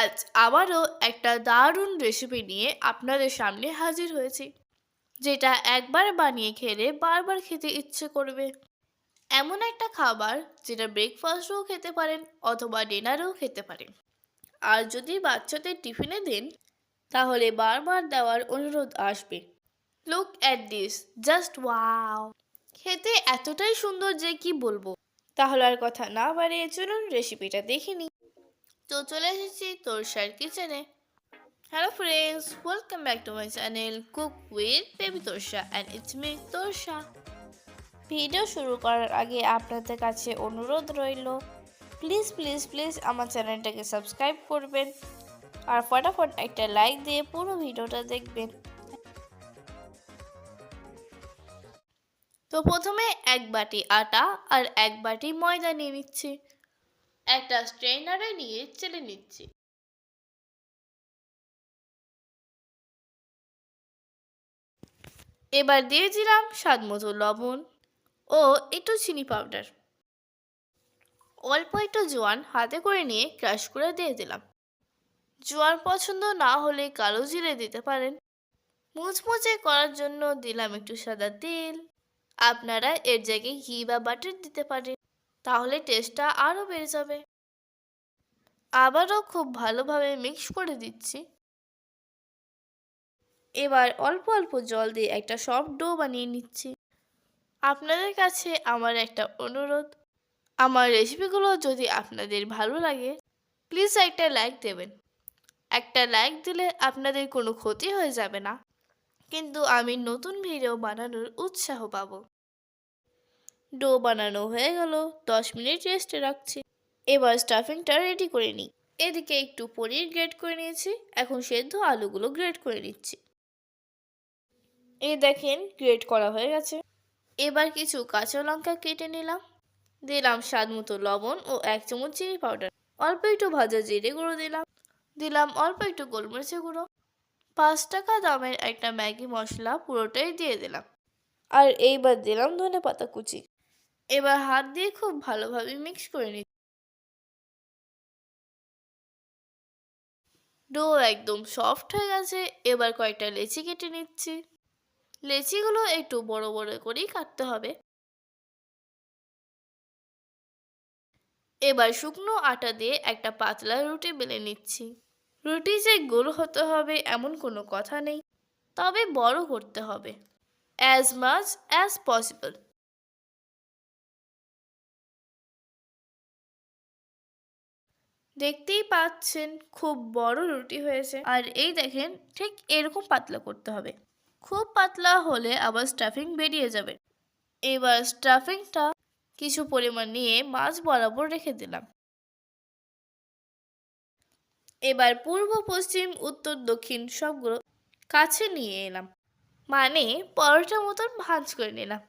আজ আবারও একটা দারুণ রেসিপি নিয়ে আপনাদের সামনে হাজির হয়েছি, যেটা একবার বানিয়ে খেলে বারবার খেতে ইচ্ছে করবে। এমন একটা খাবার যেটা ব্রেকফাস্টও খেতে পারেন অথবা ডিনারেও খেতে পারেন। আর যদি বাচ্চাদের টিফিনে দেন, তাহলে বারবার দেওয়ার অনুরোধ আসবে। Look at this just wow খেতে এতটাই সুন্দর যে কি বলব? তাহলে আর কথা না বাড়িয়ে চলুন রেসিপিটা দেখে নিই। তো চলে এসেছি তোরসার কিচেনে। Hello friends welcome back to my channel cook with baby Torsa and it's me Torsa video শুরু করার আগে আপনাদের কাছে অনুরোধ রইল প্লিজ প্লিজ প্লিজ আমার চ্যানেলটাকে সাবস্ক্রাইব করবেন আর ফটাফট একটা লাইক দিয়ে পুরো ভিডিওটা দেখবেন। তো প্রথমে এক বাটি আটা আর এক বাটি ময়দা নিয়ে নিচ্ছি। একটা স্ট্রেনারে নিয়ে চেলে নিচ্ছি। এবার দিয়ে দিলাম স্বাদ মতো লবণ ও একটু চিনি পাউডার। অল্প একটু জোয়ান হাতে করে নিয়ে ক্রাশ করে দিয়ে দিলাম। জোয়ান পছন্দ না হলে কালো জিরে দিতে পারেন। মুচমুচে করার জন্য দিলাম একটু সাদা তেল। আপনারা এর জায়গায় ঘি বা বাটার দিতে পারেন। তাহলে টেস্টটা আরও বেড়ে যাবে। আবারও খুব ভালোভাবে মিক্স করে দিচ্ছি। এবার অল্প অল্প জল দিয়ে একটা সফট ডো বানিয়ে নিচ্ছি। আপনাদের কাছে আমার একটা অনুরোধ, আমার রেসিপিগুলো যদি আপনাদের ভালো লাগে প্লিজ একটা লাইক দেবেন। একটা লাইক দিলে আপনাদের কোনো ক্ষতি হয়ে যাবে না। কিন্তু আমি নতুন ভিডিও বানানোর উৎসাহ পাবো। ডো বানানো হয়ে গেল। দশ মিনিট রেস্টে রাখছি। এবার স্টাফিংটা রেডি করে নিই। এদিকে একটু পনির গ্রেড করে নিয়েছি। এখন সেদ্ধ আলুগুলো গ্রেড করে নিচ্ছি। এই দেখেন গ্রেড করা হয়ে গেছে। এবার কিছু কাঁচা লঙ্কা কেটে নিলাম। দিলাম স্বাদ মতো লবণ ও এক চামচ চিনি পাউডার অল্প একটু ভাজা জিরে গুঁড়ো দিলাম। দিলাম অল্প একটু গোলমরিচের গুঁড়ো। পাঁচ টাকা দামের একটা ম্যাগি মশলা পুরোটাই দিয়ে দিলাম। আর এইবার দিলাম ধনে পাতা কুচি। এবার হাত দিয়ে খুব ভালোভাবে মিক্স করে নিচ্ছি। ডো একদম সফট হয়ে গেছে, এবার কয়েকটা লেচি কেটে নিচ্ছি। লেচিগুলো একটু বড় বড় করেই কাটতে হবে। এবার শুকনো আটা দিয়ে একটা পাতলা রুটি বেলে নিচ্ছি। রুটি যে গোল হতে হবে এমন কোনো কথা নেই, তবে বড় করতে হবে। অ্যাজ মাচ অ্যাজ পসিবল দেখতেই পাচ্ছেন খুব বড় রুটি হয়েছে। আর এই দেখেন ঠিক এরকম পাতলা করতে হবে। খুব পাতলা হলে আবার স্টাফিং বেরিয়ে যাবে। এবার স্টাফিংটা কিছু পরিমাণ নিয়ে মাছ বরাবর রেখে দিলাম। এবার পূর্ব, পশ্চিম, উত্তর, দক্ষিণ সবগুলো কাছে নিয়ে এলাম। মানে পরোটার মতন ভাঁজ করে নিলাম।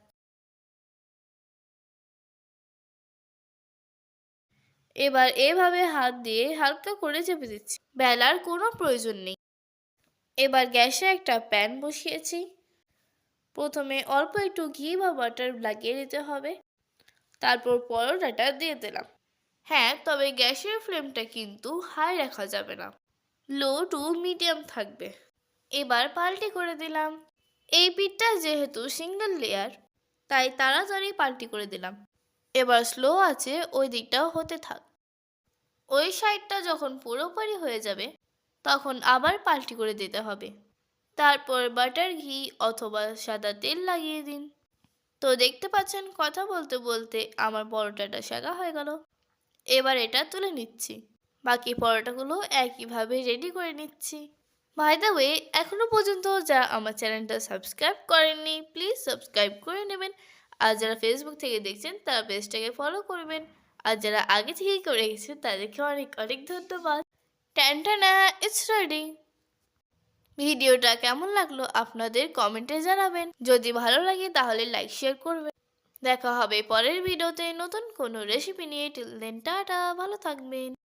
এবার এভাবে হাত দিয়ে হালকা করে চেপে দিচ্ছি। বেলার কোনো প্রয়োজন নেই। এবার গ্যাসে একটা প্যান বসিয়েছি। প্রথমে অল্প একটু ঘি বা বাটার লাগিয়ে দিতে হবে। তারপর পরোটাটা দিয়ে দিলাম। হ্যাঁ তবে গ্যাসের ফ্লেমটা কিন্তু হাই রাখা যাবে না। লো টু মিডিয়াম থাকবে। এবার পাল্টি করে দিলাম। এই পিঠটা যেহেতু সিঙ্গেল লেয়ার, তাই তাড়াতাড়ি পাল্টি করে দিলাম। এবার স্লো আছে, ওই দিকটাও হতে থাক। ওই সাইডটা যখন পুরোপুরি হয়ে যাবে, তখন আবার পাল্টি করে দিতে হবে। তারপর বাটার ঘি অথবা সাদা তেল লাগিয়ে দিন। তো দেখতে পাচ্ছেন, কথা বলতে বলতে আমার পরোটাটা শেখা হয়ে গেল। এবার এটা তুলে নিচ্ছি। বাকি পরোটাগুলো একইভাবে রেডি করে নিচ্ছি। বাই দ্য ওয়ে এখনও পর্যন্ত যা আমার চ্যানেলটা সাবস্ক্রাইব করেননি প্লিজ সাবস্ক্রাইব করে নেবেন। আর যারা ফেসবুক থেকে দেখছেন, তারা পেজটাকে ফলো করবেন। আর যারা আগে থেকেই করে গেছেন তাদেরকে অনেক অনেক ধন্যবাদ। ট্যান্টানা ইটস রেডি ভিডিওটা কেমন লাগল আপনাদের কমেন্টে জানাবেন। যদি ভালো লাগে, তাহলে লাইক শেয়ার করবেন। দেখা হবে পরের ভিডিওতে নতুন কোনো রেসিপি নিয়ে। টিল দেন টাটা, ভালো থাকবেন।